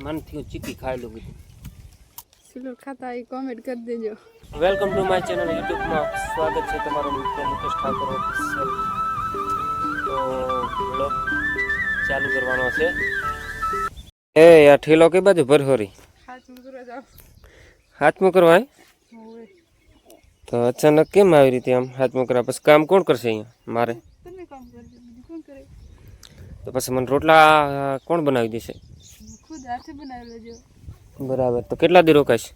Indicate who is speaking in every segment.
Speaker 1: મન થયું ચીકી ખાઈ લઉં કીધું
Speaker 2: સિલ્વર ખાતા એ કોમેન્ટ કરી દેજો
Speaker 1: વેલકમ ટુ માય ચેનલ યુટ્યુબમાં સ્વાગત છે તમારું મિત્ર મુકેશ ઠાકોર ઓફિશિયલ તો બ્લોગ ચાલુ કરવાનો છે એ આ ઠેલો કઈ બાજુ ભરહોરી
Speaker 2: હાથ મુકરો જાવ
Speaker 1: હાથમાં કરવા આય?
Speaker 2: હોવે
Speaker 1: તો અચાનક કેમ આવી રીતે આમ હાથમાં કરવા પછી કામ કોણ કરશે અહીંયા મારે
Speaker 2: તમે કામ કરજો બીજું કોણ કરે
Speaker 1: તો પછી મને રોટલા કોણ બનાવી દેશે
Speaker 2: હાથે બનાવી લેજો
Speaker 1: બરાબર. તો કેટલા દી રોકાશ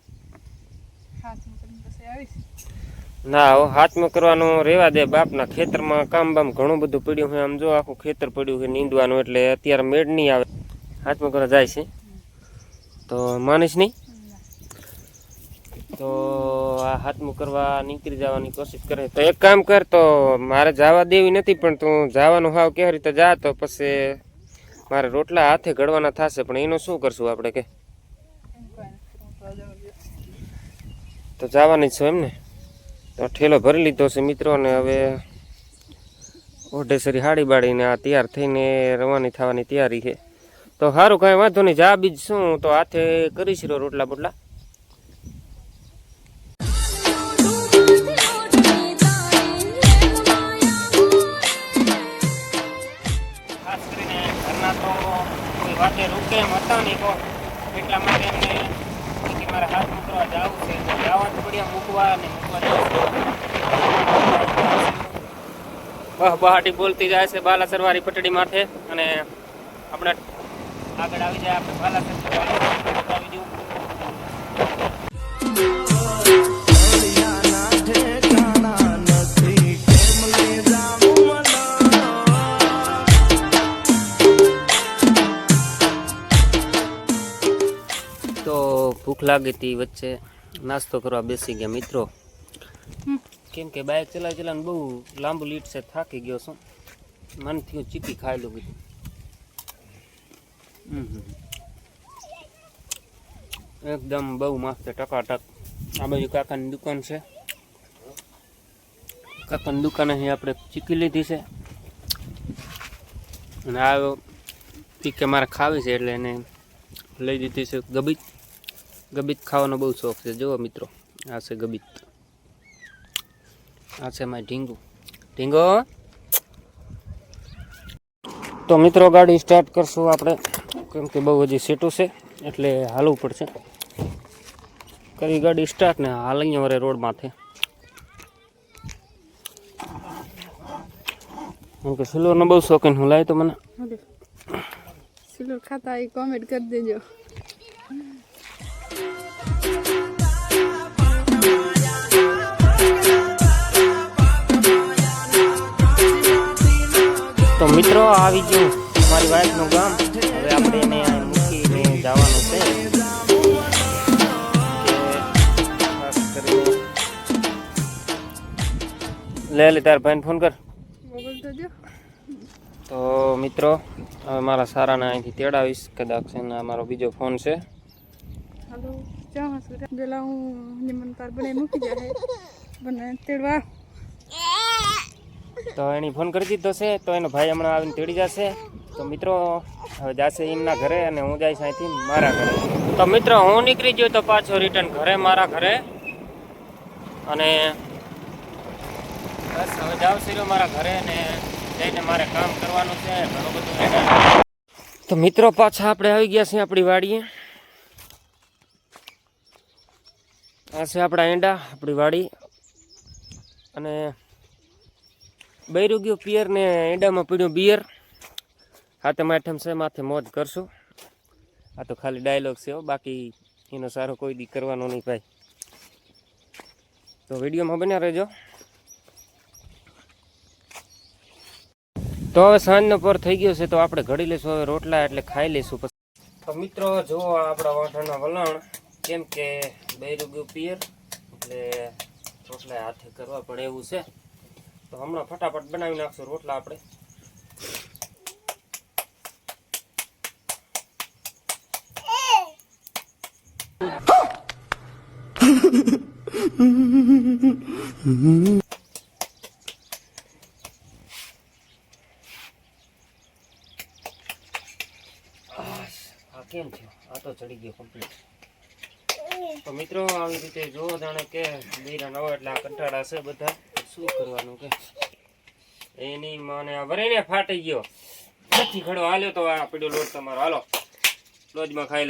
Speaker 1: ના હાથમાં કરવાનું રેવા દે બાપના ખેતરમાં કામ બામ ઘણું બધું પડ્યું હોય. આમ જો આખું ખેતર પડ્યું હોય નીંદવાનું એટલે અત્યારે મેળ નહીં આવે. હાથમાં કરવા જાય છે. તો માનીશ નહીં? તો આ હાથમાં કરવા નીકળી જવાની કોશિશ કરે. તો એક કામ કર તો મારે જવા દેવી નથી પણ તું જવાનું હાવ કેવી રીતે જા તો પછી મારે રોટલા હાથે ઘડવાના થશે, પણ એનું શું કરશું આપણે કે?
Speaker 2: તો
Speaker 1: જવાની છો એમને તો ઠેલો ભરી લીધો છે મિત્રો, અને હવે ઓઢેસરી હાડી બાળીને આ તૈયાર થઈને રવાની થવાની તૈયારી છે. તો સારું કાંઈ વાંધો નહીં, જા બીજ શું, તો હાથે કરીશ રોટલા બોટલા. વાતે રૂકે એમ નહીં કો એટલા માટે એમને કે મારે હાથ મૂકવા જવું છે. તો જવા જ પડ્યા મૂકવા અને મૂકવા બહાટી બોલતી જાય છે બાલાસરવારી પટડી માથે અને આપણે આગળ આવી જાય આપણે બાલાસર આવી જવું ભૂખ લાગી હતી વચ્ચે નાસ્તો કરવા બેસી ગયા મિત્રો. કેમ કે બાઇક ચલાવી ચલાવીને બહુ લાંબુ લીટ છે થાકી ગયો છું. મન થયું ચીકી ખાઈ લઉં કીધું. એકદમ બહુ મસ્ત ટકાટક. આ બાજુ કાકાની દુકાન છે. કાકાની દુકાન અહીં આપણે ચીકી લીધી છે. અને આ પીકે મારે ખાવી છે એટલે એને લઈ દીધી છે ગબીત ગબીત ખાવાનો બહુ શોખ છે. જુઓ મિત્રો, આ છે ગબીત. આ છે મારી ઢીંગુ. ઢીંગો! તો મિત્રો, ગાડી સ્ટાર્ટ કરશું આપણે. કેમ કે બહુ હજી સેટું છે, એટલે હાલવું પડશે. કરી ગાડી સ્ટાર્ટ ને હાલ અહીંયા વરે રોડ માથે. કેમ કે સિલ્વરનો બહુ શોખીન હું લાવી તો મને.
Speaker 2: સિલ્વર ખાતા એ કોમેન્ટ કરી દેજો.
Speaker 1: મિત્રો આવી ગયું મારી વાઈફનું ગામ. હવે આપણે એને મૂકીને જવાનું છે. લે લે તાર ભાઈને ફોન કર.
Speaker 2: તો
Speaker 1: મિત્રો હવે મારા સારાને અહીંથી તેડાવીશ. કદાચ એના મારો બીજો ફોન છે.
Speaker 2: હાલો જાઉં પેલા હું નિમન તાર બનાવી મૂકી જાય બને તેડવા.
Speaker 1: તો એની ફોન કરી દીધો છે, તો એનો ભાઈ હમણાં આવીને તેડી જશે. તો મિત્રો, હવે જશે એમના ઘરે અને હું જઈશ અહીંથી મારા ઘરે. તો મિત્રો, હું નીકળી ગયો તો પાછો રિટર્ન ઘરે, મારા ઘરે. અને બસ, હવે જાવ સીરો મારા ઘરે અને જઈને મારે કામ કરવાનું છે, ઘણું બધું તો મિત્રો, પાછા આપણે આવી ગયા છીએ આપણી વાડીએ. આ છે આપણા એંડા આપણી વાડી. અને બૈરું ગયું પિયર ને એડામાં પીડ્યું બિયર. હાથે માઠમ છે, માથે મોજ કરશું. આ તો ખાલી ડાયલોગ છે બાકી એનો સારો કોઈ દી કરવાનો નહીં ભાઈ. તો વિડીયોમાં બન્યા રહેજો. તો હવે સાંજનો પર થઈ ગયો છે, તો આપણે ઘડી લઈશું, હવે રોટલા એટલે ખાઈ લઈશું પછી. તો મિત્રો જો આપણા વાંઠાના વલણ, કેમ કે બૈરું ગયું પિયર, એટલે રોટલા હાથે કરવા પડે એવું છે. તો હમણાં ફટાફટ બનાવી નાખશું રોટલા આપણે. કેમ છે આ તો ચડી ગયો કમ્પ્લીટ તો મિત્રો, આવી રીતે જો જાણે કે બૈરા નવા એટલે આ કંટાળા છે બધા. શું કરવાનું કે? એની મને વરીને ફાટી ગયો. નથી ખડો હાલ્યો તો આ પડ્યો લોટ તમારો. હાલો, લોજમાં ખાઈ